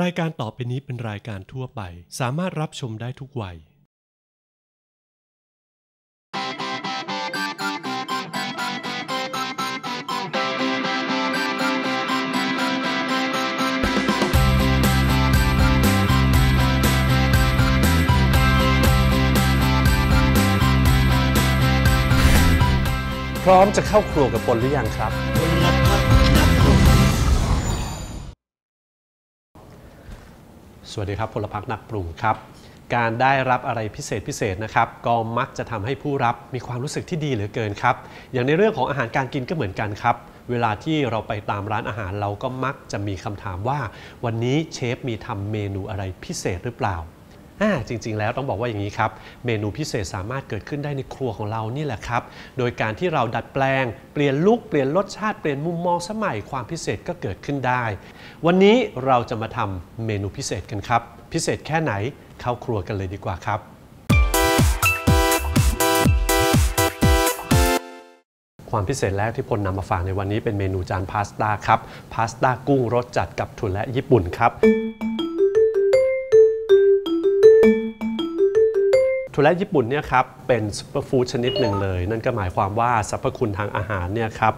รายการต่อไปนี้เป็นรายการทั่วไป สามารถรับชมได้ทุกวัย พร้อมจะเข้าครัวกับปนหรือยังครับ สวัสดีครับพลพักนักปรุงครับ การได้รับอะไรพิเศษพิเศษนะครับ ก็มักจะทำให้ผู้รับมีความรู้สึกที่ดีเหลือเกินครับ อย่างในเรื่องของอาหารการกินก็เหมือนกันครับ เวลาที่เราไปตามร้านอาหารเราก็มักจะมีคำถามว่า วันนี้เชฟมีทำเมนูอะไรพิเศษหรือเปล่า จริง ๆ แล้วต้องบอกว่าอย่างนี้ครับ เมนูพิเศษสามารถเกิดขึ้นได้ในครัวของเรานี่แหละครับ โดยการที่เราดัดแปลง เปลี่ยนลุคเปลี่ยนรสชาติเปลี่ยนมุมมองสมัยความพิเศษก็เกิดขึ้นได้ วันนี้เราจะมาทำเมนูพิเศษกันครับ พิเศษแค่ไหนเข้าครัวกันเลยดีกว่าครับความพิเศษแรกที่พลนำมาฝากในวันนี้เป็นเมนูจานพาสต้าครับ พาสต้ากุ้งรสจัดกับถั่วและญี่ปุ่นครับ ถั่วและญี่ปุ่นเนี่ยครับเป็นซุปเปอร์ฟู้ดชนิดหนึ่งเลย นั่นก็หมายความว่าสรรพคุณทางอาหารเนี่ยครับ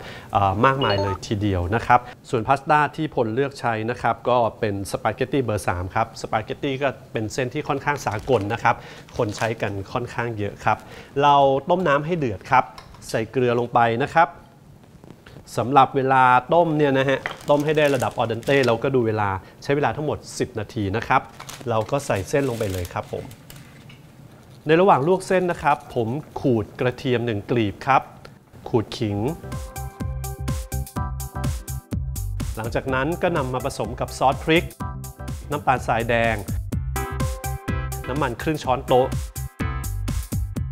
มากมายเลยทีเดียวนะครับ ส่วนพาสต้าที่พลเลือกใช้นะครับก็เป็นสปาเกตตี้เบอร์3ครับสปาเกตตี้ก็เป็นเส้นที่ค่อนข้างสากลนะครับคนใช้กันค่อนข้างเยอะครับ เราต้มน้ำให้เดือดครับ ใส่เกลือลงไปนะครับสำหรับเวลาต้มเนี่ยนะฮะต้มให้ได้ระดับออเดนเต้เราก็ดูเวลาใช้เวลาทั้งหมด 10 นาทีนะครับ เราก็ใส่เส้นลงไปเลยครับผม ในระหว่างลวกเส้นนะครับ ผมขูดกระเทียม1กลีบครับ ขูดขิง หลังจากนั้นก็นำมาผสมกับซอสพริก น้ำตาลทรายแดง น้ำมันครึ่งช้อนโต๊ะ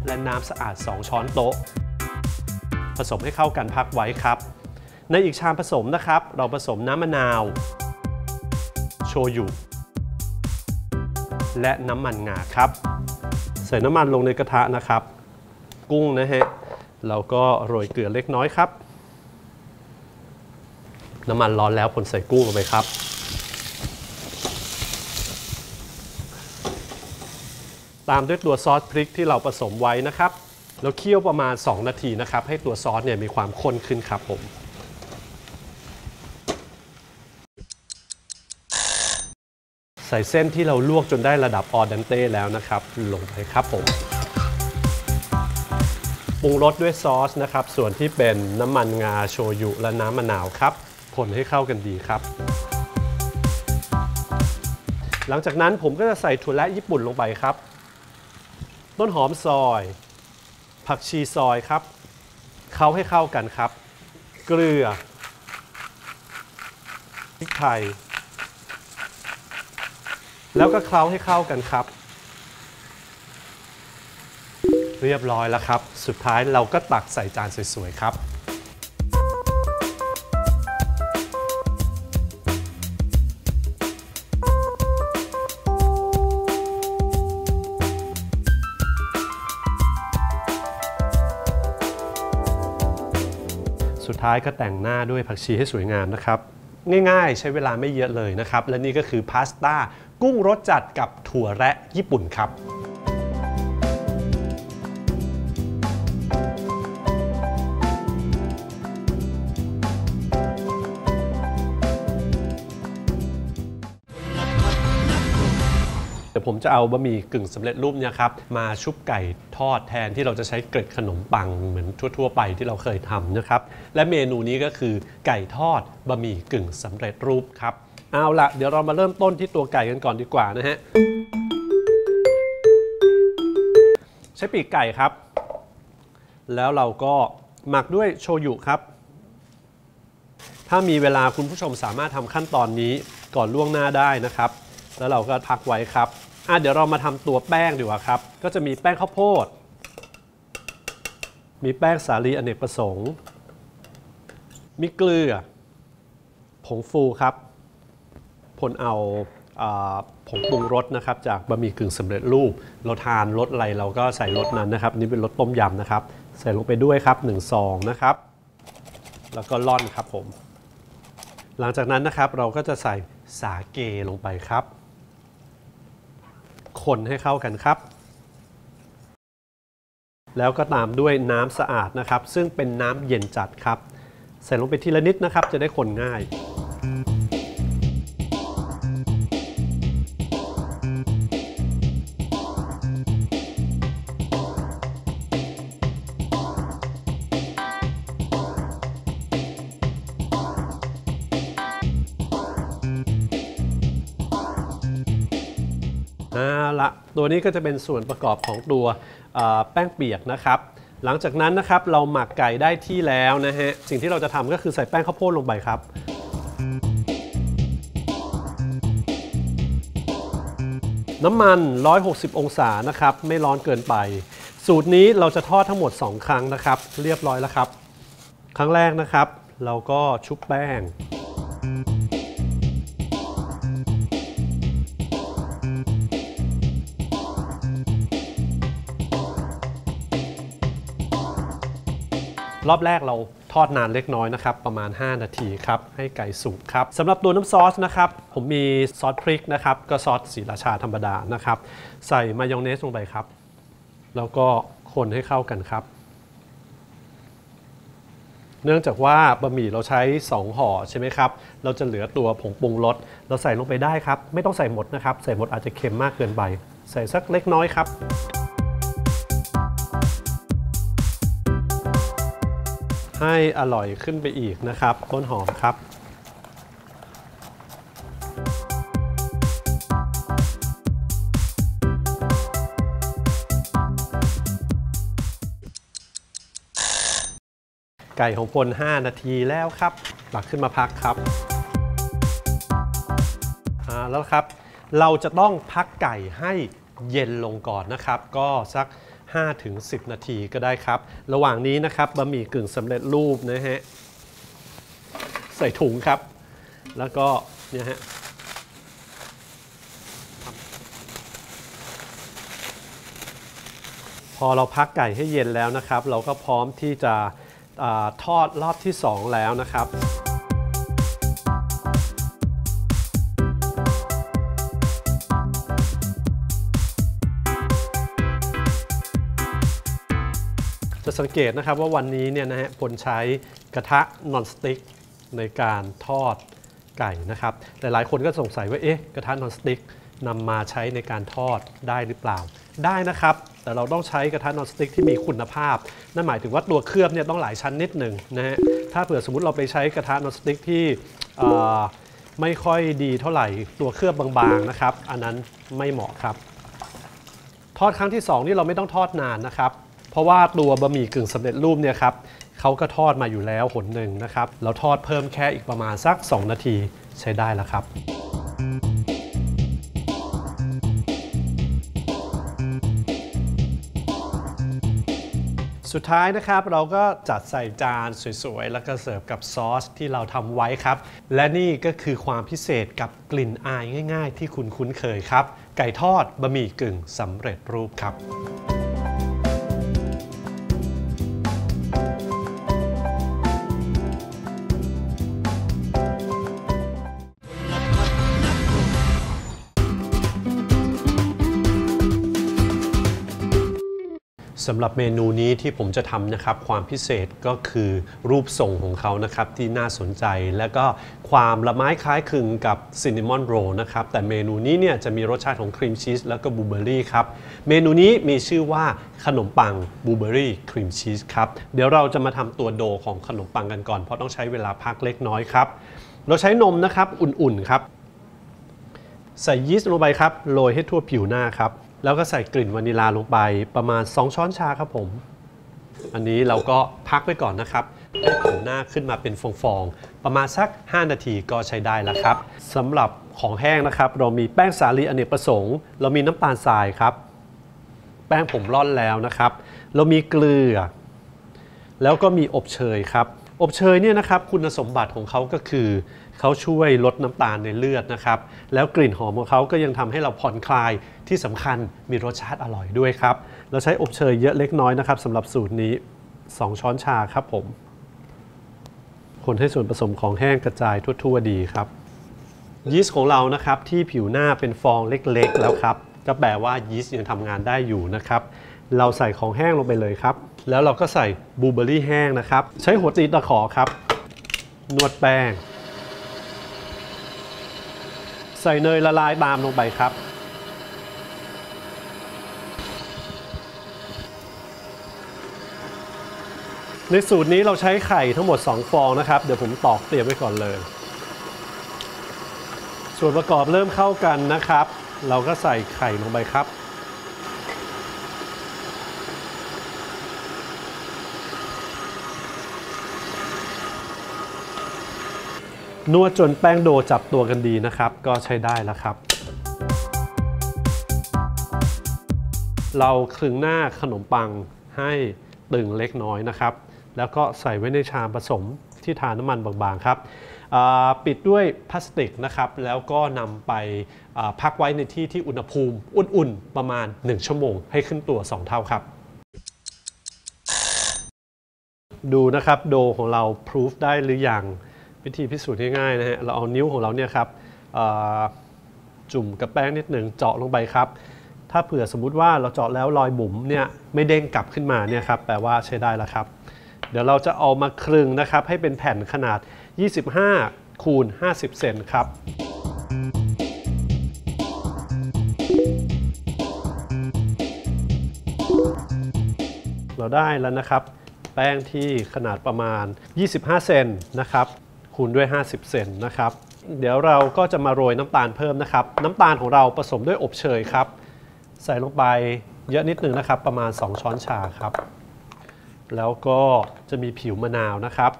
และน้ำสะอาด 2 ช้อนโต๊ะ ผสมให้เข้ากันพักไว้ครับ ในอีกชามผสมนะครับ เราผสมน้ำมะนาว โชยุ และน้ำมันงาครับ ใส่น้ำมันลงในกระทะนะครับ กุ้งนะฮะเราก็โรยเกลือเล็กน้อยครับ น้ำมันร้อนแล้วผลใส่กุ้งลงไปครับ ตามด้วยตัวซอสพริกที่เราผสมไว้นะครับ แล้วเคี่ยวประมาณ 2 นาทีนะครับ ให้ตัวซอสเนี่ยมีความข้นขึ้นครับผม ส่เส้นที่เราลวกจนได้ระดับออเดนเต้แล้วนะครับ ลงไปครับผมปรุงรสด้วยซอสนะครับ ส่วนที่เป็นน้ำมันงาโชยุและน้ำมะนาวครับ คนให้เข้ากันดีครับ หลังจากนั้นผมก็จะใส่ถั่วและญี่ปุ่นลงไปครับ ต้นหอมซอย ผักชีซอยครับเข้าให้เข้ากันครับ เกลือพริกไทย แล้วก็เคล้าให้เข้ากันครับ เรียบร้อยแล้วครับ สุดท้ายเราก็ตักใส่จานสวยๆครับสุดท้ายก็แต่งหน้าด้วยผักชีให้สวยงามนะครับ ง่ายๆ ใช้เวลาไม่เยอะเลยนะครับ และนี่ก็คือพาสต้ากุ้งรสจัดกับถั่วและญี่ปุ่นครับ ยวผมจะเอาบะหมี่กึ่งสำเร็จรูปเนี่ยครับมาชุบไก่ทอดแทนที่เราจะใช้เกล็ดขนมปังเหมือนทั่ว ๆ ไปที่เราเคยทำนะครับ และเมนูนี้ก็คือไก่ทอดบะหมี่กึ่งสำเร็จรูปครับเอาละเดี๋ยวเรามาเริ่มต้นที่ตัวไก่กันก่อนดีกว่านะฮะใช้ปีกไก่ครับ แล้วเราก็หมักด้วยโชยุครับ ถ้ามีเวลาคุณผู้ชมสามารถทำขั้นตอนนี้ก่อนล่วงหน้าได้นะครับ แล้วเราก็พักไว้ครับ อะเดี๋ยวเรามาทำตัวแป้งดีกว่าครับ ก็จะมีแป้งข้าวโพด มีแป้งสาลีอเนกประสงค์ มีเกลือ ผงฟูครับผลเอาอาผงปรุงรสนะครับ จากบะหมี่กึ่งสำเร็จรูป เราทานรสอะไรเราก็ใส่รสนั้นนะครับ นี่เป็นรสต้มยำนะครับ ใส่ลงไปด้วยครับ1ซองนะครับ แล้วก็ล่อนครับผม หลังจากนั้นนะครับเราก็จะใส่สาเกลงไปครับ คนให้เข้ากันครับ แล้วก็ตามด้วยน้ำสะอาดนะครับ ซึ่งเป็นน้ำเย็นจัดครับ ใส่ลงไปทีละนิดนะครับ จะได้คนง่าย ตัวนี้ก็จะเป็นส่วนประกอบของตัวแป้งเปียกนะครับ หลังจากนั้นนะครับเราหมักไก่ได้ที่แล้วนะฮะสิ่งที่เราจะทำก็คือใส่แป้งข้าวโพดลงไปครับน้ำมัน 160 องศานะครับ ไม่ร้อนเกินไป สูตรนี้เราจะทอดทั้งหมด 2 ครั้งนะครับ เรียบร้อยแล้วครับ ครั้งแรกนะครับ เราก็ชุบแป้ง รอบแรกเราทอดนานเล็กน้อยนะครับ ประมาณ 5 นาทีครับ ให้ไก่สุกครับสำหรับตัวน้ำซอสนะครับ ผมมีซอสพริกนะครับ ก็ซอสสีราชาธรรมดานะครับ ใส่มายองเนสลงไปครับ แล้วก็คนให้เข้ากันครับ เนื่องจากว่าบะหมี่เราใช้ 2 ห่อใช่ไหมครับ เราจะเหลือตัวผงปรุงรสเราใส่ลงไปได้ครับ ไม่ต้องใส่หมดนะครับ ใส่หมดอาจจะเค็มมากเกินไป ใส่สักเล็กน้อยครับ ให้อร่อยขึ้นไปอีกนะครับ ต้นหอมครับ ไก่ของพล 5 นาทีแล้วครับตักขึ้นมาพักครับแล้วครับ เราจะต้องพักไก่ให้เย็นลงก่อนนะครับ ก็สัก 5-10 นาทีก็ได้ครับ ระหว่างนี้นะครับบะหมี่กึ่งสำเร็จรูปนะฮะใส่ถุงครับ แล้วก็เนี่ยฮะพอเราพักไก่ให้เย็นแล้วนะครับ เราก็พร้อมที่จะอทอดรอบที่ 2 แล้วนะครับ จะสังเกตนะครับว่าวันนี้เนี่ยนะฮะผลใช้กระทะนอนสติ๊กในการทอดไก่นะครับ หลายๆ คนก็สงสัยว่าเอ๊ะกระทะนอนสติ๊กนำมาใช้ในการทอดได้หรือเปล่า ได้นะครับ แต่เราต้องใช้กระทะนอนสติ๊กที่มีคุณภาพ นั่นหมายถึงว่าตัวเคลือบเนี่ยต้องหลายชั้นนิดหนึ่งนะฮะถ้าเผื่อสมมติเราไปใช้กระทะนอนสติ๊กที่อ่อไม่ค่อยดีเท่าไหร่ตัวเคลือบบางๆนะครับ อันนั้นไม่เหมาะครับ ทอดครั้งที่ 2 นี่เราไม่ต้องทอดนานนะครับ เพราะว่าตัวบะหมี่กึ่งสำเร็จรูปเนี่ยครับเขาก็ทอดมาอยู่แล้วหนหนึ่งนะครับเราทอดเพิ่มแค่อีกประมาณสัก 2 นาทีใช้ได้แล้วครับสุดท้ายนะครับเราก็จัดใส่จานสวยๆ แล้วก็เสิร์ฟกับซอสที่เราทำไว้ครับ และนี่ก็คือความพิเศษกับกลิ่นอายง่ายๆ ที่คุณคุ้นเคยครับ ไก่ทอดบะหมี่กึ่งสำเร็จรูปครับ สำหรับเมนูนี้ที่ผมจะทำนะครับ ความพิเศษก็คือรูปทรงของเขานะครับที่น่าสนใจ และก็ความละไม้คล้ายคลึงกับซินนามอนโรนะครับ แต่เมนูนี้เนี่ยจะมีรสชาติของครีมชีสแล้วก็บลูเบอร์รี่ครับ เมนูนี้มีชื่อว่าขนมปังบลูเบอร์รี่ครีมชีสครับ เดี๋ยวเราจะมาทำตัวโดของขนมปังกันก่อน เพราะต้องใช้เวลาพักเล็กน้อยครับ เราใช้นมนะครับอุ่นๆครับ ใส่ยีสต์ลงไปครับโรยให้ทั่วผิวหน้าครับ แล้วก็ใส่กลิ่นวานิลาลงไปประมาณ 2 ช้อนชาครับผม อันนี้เราก็พักไว้ก่อนนะครับให้ผิวหน้าขึ้นมาเป็นฟองๆ ประมาณสัก 5 นาทีก็ใช้ได้แล้วครับสำหรับของแห้งนะครับ เรามีแป้งสาลีอเนกประสงค์ เรามีน้ำตาลทรายครับ แป้งผมร่อนแล้วนะครับ เรามีเกลือ แล้วก็มีอบเชยครับ อบเชยเนี่ยนะครับ คุณสมบัติของเขาก็คือ เขาช่วยลดน้ำตาลในเลือดนะครับ แล้วกลิ่นหอมของเขาก็ยังทำให้เราผ่อนคลายที่สำคัญมีรสชาติอร่อยด้วยครับ เราใช้อบเชยเยอะเล็กน้อยนะครับสำหรับสูตรนี้ 2 ช้อนชาครับผม คนให้ส่วนผสมของแห้งกระจายทั่ว ๆ ดีครับ ยีสต์ของเรานะครับที่ผิวหน้าเป็นฟองเล็กๆ แล้วครับก็แปลว่ายีสต์ยังทำงานได้อยู่นะครับเราใส่ของแห้งลงไปเลยครับ แล้วเราก็ใส่บลูเบอร์รี่แห้งนะครับ ใช้หัวตีตะขอครับ นวดแป้ง ใส่เนยละลายตามลงไปครับ ในสูตรนี้เราใช้ไข่ทั้งหมด 2 ฟองนะครับ เดี๋ยวผมตอกเตรียมไว้ก่อนเลย ส่วนประกอบเริ่มเข้ากันนะครับ เราก็ใส่ไข่ลงไปครับ นวดจนแป้งโดจับตัวกันดีนะครับ ก็ใช้ได้แล้วครับ เราคลึงหน้าขนมปังให้ตึงเล็กน้อยนะครับ แล้วก็ใส่ไว้ในชามผสมที่ทาน้ำมันบางๆครับปิดด้วยพลาสติกนะครับ แล้วก็นำไปพักไว้ในที่ที่อุณหภูมิอุ่นๆ ประมาณ 1 ชั่วโมง ให้ขึ้นตัว 2 เท่าครับ ดูนะครับโดของเราพิสูจได้หรือยัง วิธีพิสูจน์ง่ายๆนะฮะเราเอานิ้วของเราเนี่ยครับจุ่มกับแป้งนิดหนึ่งเจาะลงไปครับ ถ้าเผื่อสมมุติว่าเราเจาะแล้วรอยบุ๋มเนี่ยไม่เด้งกลับขึ้นมาเนี่ยครับแปลว่าใช้ได้แล้วครับ เดี๋ยวเราจะเอามาคลึงนะครับ ให้เป็นแผ่นขนาด 25 คูณ 50 เซนครับเราได้แล้วนะครับ แป้งที่ขนาดประมาณ 25 เซนนะครับ คูณด้วย 50 เซนนะครับ เดี๋ยวเราก็จะมาโรยน้ำตาลเพิ่มนะครับ น้ำตาลของเราผสมด้วยอบเชยครับ ใส่ลงไปเยอะนิดนึงนะครับ ประมาณ 2 ช้อนชาครับ แล้วก็จะมีผิวมะนาวนะครับ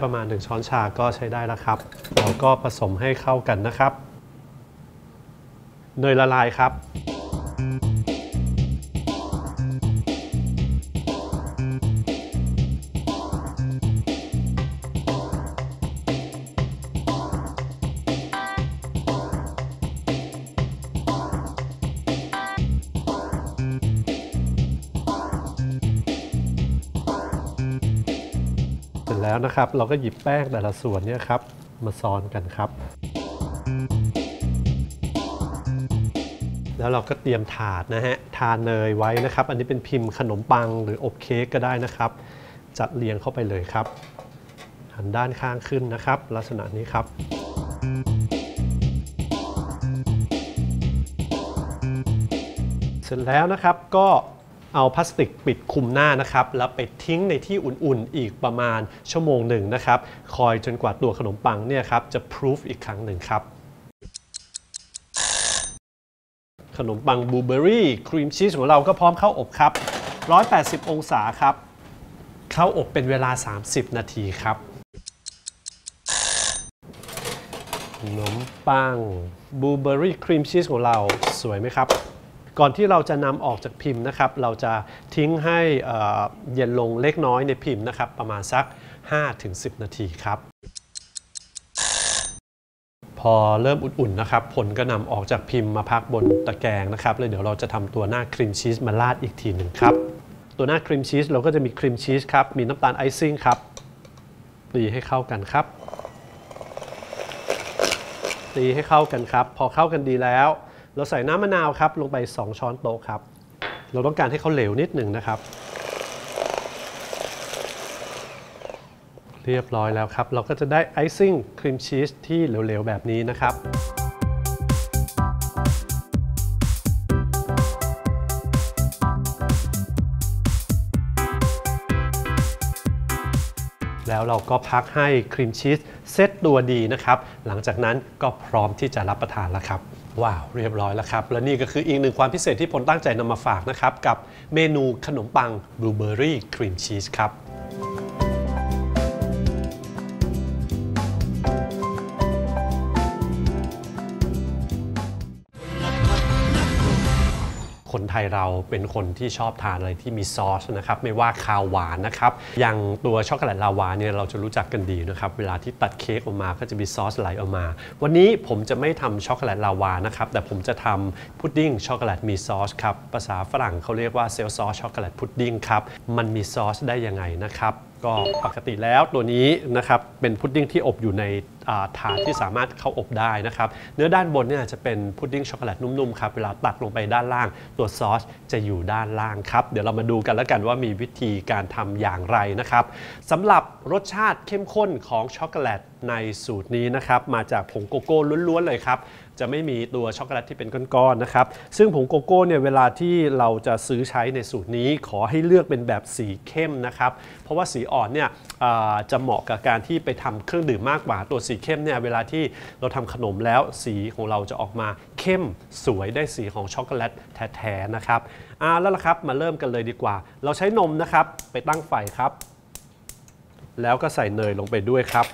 ประมาณ 1 ช้อนชาก็ใช้ได้แล้วครับเราก็ผสมให้เข้ากันนะครับ เนยละลายครับ นะครับ เราก็หยิบแป้งแต่ละส่วนเนี่ยครับมาซ้อนกันครับ แล้วเราก็เตรียมถาดนะฮะทาเนยไว้นะครับ อันนี้เป็นพิมพ์ขนมปังหรืออบเค้กก็ได้นะครับ จัดเรียงเข้าไปเลยครับ หันด้านข้างขึ้นนะครับ ลักษณะนี้ครับเสร็จแล้วนะครับก็ เอาพลาสติกปิดคุมหน้านะครับ แล้วไปทิ้งในที่อุ่นๆ อีกประมาณชั่วโมงหนึ่งนะครับ คอยจนกว่าตัวขนมปังเนี่ยครับจะพรูฟอีกครั้งหนึ่งครับขนมปังบลูเบอรี่ครีมชีสของเราก็พร้อมเข้าอบครับ 180 องศาครับ เข้าอบเป็นเวลา 30 นาทีครับ ขนมปังบลูเบอรี่ครีมชีสของเราสวยไหมครับ ก่อนที่เราจะนำออกจากพิมพ์นะครับเราจะทิ้งให้เย็นลงเล็กน้อยในพิมพ์นะครับประมาณสัก 5-10 นาทีครับพอเริ่มอุ่นๆนะครับ ผลก็นำออกจากพิมพ์มาพักบนตะแกรงนะครับแล้วเดี๋ยวเราจะทำตัวหน้าครีมชีสมาราดอีกทีหนึ่งครับ ตัวหน้าครีมชีสเราก็จะมีครีมชีสครับ มีน้ำตาลไอซิ่งครับตีให้เข้ากันครับตีให้เข้ากันครับ พอเข้ากันดีแล้ว เราใส่น้ำมะนาวครับลงไป 2 ช้อนโต๊ะครับ เราต้องการให้เขาเหลวนิดหนึ่งนะครับ เรียบร้อยแล้วครับ เราก็จะได้ไอซิ่งครีมชีสที่เหลวๆแบบนี้นะครับแล้วเราก็พักให้ครีมชีสเซตตัวดีนะครับ หลังจากนั้นก็พร้อมที่จะรับประทานแล้วครับ ว้าว เรียบร้อยแล้วครับ และนี่ก็คืออีกหนึ่งความพิเศษที่ผมตั้งใจนำมาฝากนะครับ กับเมนูขนมปังบลูเบอรี่ครีมชีสครับ คนไทยเราเป็นคนที่ชอบทานอะไรที่มีซอสนะครับไม่ว่าคาวหวานนะครับอย่างตัวช็อกโกแลตลาวาเนี่ยเราจะรู้จักกันดีนะครับเวลาที่ตัดเค้กออกมาก็จะมีซอสไหลออกมา วันนี้ผมจะไม่ทำช็อกโกแลตลาวานะครับแต่ผมจะทำพุดดิ้งช็อกโกแลตมีซอสครับภาษาฝรั่งเขาเรียกว่าเซลซอสช็อกโกแลตพุดดิ้งครับมันมีซอสได้ยังไงนะครับ ก็ปกติแล้วตัวนี้นะครับเป็นพุดดิ้งที่อบอยู่ในถาดที่สามารถเข้าอบได้นะครับเนื้อด้านบนเนี่ยจะเป็นพุดดิ้งช็อกโกแลตนุ่มๆครับเวลาตักลงไปด้านล่าง ตัวซอสจะอยู่ด้านล่างครับ เดี๋ยวเรามาดูกันแล้วกันว่ามีวิธีการทำอย่างไรนะครับสำหรับรสชาติเข้มข้นของช็อกโกแลตในสูตรนี้นะครับมาจากผงโกโก้ล้วนๆเลยครับจะไม่มีตัวช็อกโกแลตที่เป็นก้อนๆนะครับซึ่งผงโกโก้เนี่ยเวลาที่เราจะซื้อใช้ในสูตรนี้ขอให้เลือกเป็นแบบสีเข้มนะครับเพราะว่าสีอ่อนเนี่ยจะเหมาะกับการที่ไปทำเครื่องดื่มมากกว่าตัวสีเข้มเนี่ยเวลาที่เราทำขนมแล้วสีของเราจะออกมาเข้มสวยได้สีของช็อกโกแลตแท้ๆนะครับอ่าแล้วละครับมาเริ่มกันเลยดีกว่า เราใช้นมนะครับไปตั้งไฟครับ แล้วก็ใส่เนยลงไปด้วยครับ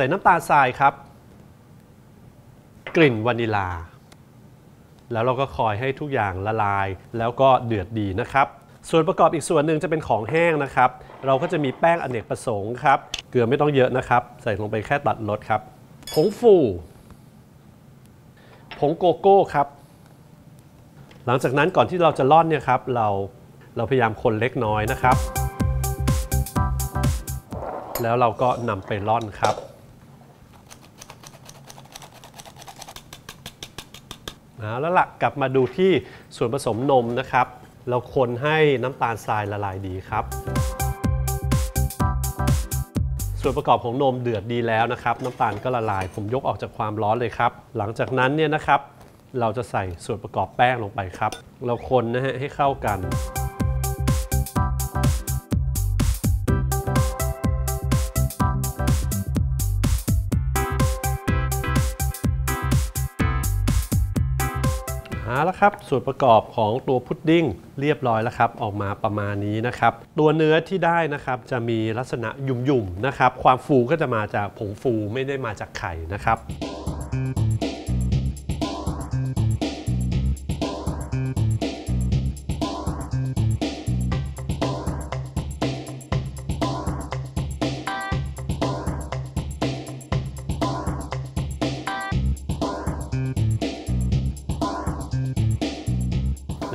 ใส่น้ำตาลทรายครับ กลิ่นวานิลา แล้วเราก็คอยให้ทุกอย่างละลาย แล้วก็เดือดดีนะครับ ส่วนประกอบอีกส่วนหนึ่งจะเป็นของแห้งนะครับ เราก็จะมีแป้งอเนกประสงค์ครับ เกลือไม่ต้องเยอะนะครับ ใส่ลงไปแค่ตัดรสครับ ผงฟู ผงโกโก้ครับ หลังจากนั้นก่อนที่เราจะร่อนเนี่ยครับ เราเราพยายามคนเล็กน้อยนะครับแล้วเราก็นำไปร่อนครับ นะแล้วล่ะกลับมาดูที่ส่วนผสมนมนะครับ เราคนให้น้ำตาลทรายละลายดีครับ ส่วนประกอบของนมเดือดดีแล้วนะครับ น้ำตาลก็ละลาย ผมยกออกจากความร้อนเลยครับ หลังจากนั้นเนี่ยนะครับ เราจะใส่ส่วนประกอบแป้งลงไปครับ เราคนนะฮะให้เข้ากัน เอาละครับ ส่วนประกอบของตัวพุดดิ้งเรียบร้อยแล้วครับ ออกมาประมาณนี้นะครับ ตัวเนื้อที่ได้นะครับจะมีลักษณะยุ่มๆนะครับ ความฟูก็จะมาจากผงฟูไม่ได้มาจากไข่นะครับ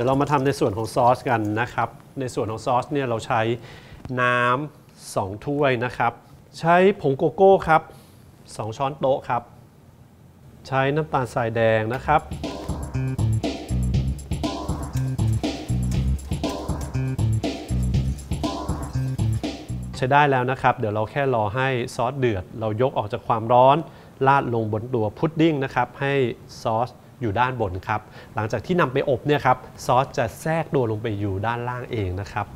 ดี๋ยวเรามาทำในส่วนของซอสกันนะครับ ในส่วนของซอสเนี่ยเราใช้น้ำ2ถ้วยนะครับ ใช้ผงโกโก้ครับ 2 ช้อนโต๊ะครับ ใช้น้ำตาลทรายแดงนะครับ ใช้ได้แล้วนะครับ เดี๋ยวเราแค่รอให้ซอสเดือด เรายกออกจากความร้อนราดลงบนตัวพุดดิ้งนะครับ ให้ซอส อยู่ด้านบนครับ หลังจากที่นำไปอบเนี่ยครับซอสจะแทรกตัวลงไปอยู่ด้านล่างเองนะครับ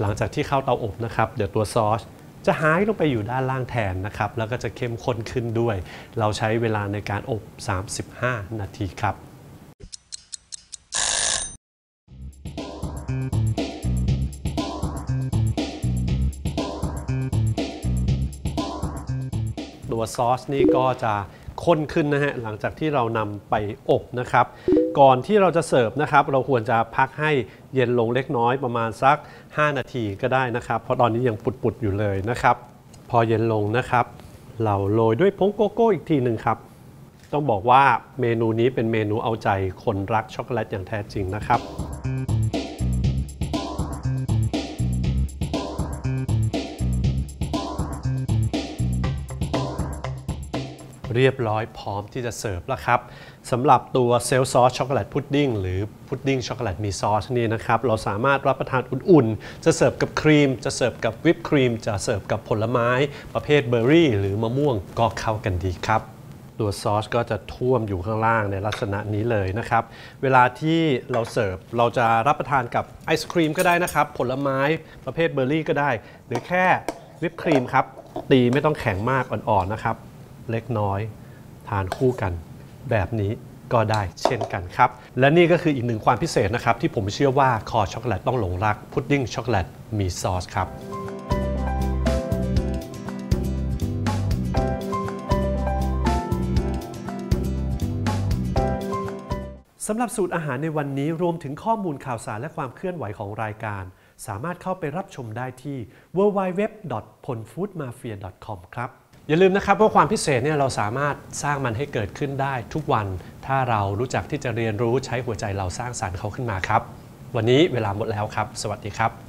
หลังจากที่เข้าเตาอบนะครับ เดี๋ยวตัวซอส จะหายลงไปอยู่ด้านล่างแทนนะครับ แล้วก็จะเข้มข้นขึ้นด้วย เราใช้เวลาในการอบ 35 นาทีครับตัวซอสนี่ก็จะ ข้นขึ้นนะฮะหลังจากที่เรานำไปอบนะครับ ก่อนที่เราจะเสิร์ฟนะครับ เราควรจะพักให้เย็นลงเล็กน้อยประมาณสัก 5 นาทีก็ได้นะครับ เพราะตอนนี้ยังปุดๆอยู่เลยนะครับ พอเย็นลงนะครับ เราโรยด้วยผงโกโก้อีกทีหนึ่งครับ ต้องบอกว่าเมนูนี้เป็นเมนูเอาใจคนรักช็อกโกแลตอย่างแท้จริงนะครับ เรียบร้อยพร้อมที่จะเสิร์ฟแล้วครับสำหรับตัวเซลซอสช็อกโกแลตพุดดิ้งหรือพุดดิ้งช็อกโกแลตมีซอสนี่นะครับ เราสามารถรับประทานอุ่นๆ จะเสิร์ฟกับครีม จะเสิร์ฟกับวิปครีม จะเสิร์ฟกับผลไม้ประเภทเบอร์รี่ หรือมะม่วงก็เข้ากันดีครับตัวซอสก็จะท่วมอยู่ข้างล่างในลักษณะนี้เลยนะครับ เวลาที่เราเสิร์ฟเราจะรับประทานกับไอศครีมก็ได้นะครับ ผลไม้ประเภทเบอร์รี่ก็ได้ หรือแค่วิปครีมครับ ตีไม่ต้องแข็งมากอ่อนๆนะครับ เล็กน้อย ทานคู่กันแบบนี้ก็ได้เช่นกันครับ และนี่ก็คืออีกหนึ่งความพิเศษนะครับ ที่ผมเชื่อว่าคอช็อกโกแลตต้องหลงรัก พุดดิ้งช็อกโกแลตมีซอสครับสำหรับสูตรอาหารในวันนี้รวมถึงข้อมูลข่าวสารและความเคลื่อนไหวของรายการ สามารถเข้าไปรับชมได้ที่ www.ponfoodmafia.com ครับ อย่าลืมนะครับว่าความพิเศษเนี่ยเราสามารถสร้างมันให้เกิดขึ้นได้ทุกวัน ถ้าเรารู้จักที่จะเรียนรู้ใช้หัวใจเราสร้างสารรค์เขาขึ้นมาครับ วันนี้เวลาหมดแล้วครับ สวัสดีครับ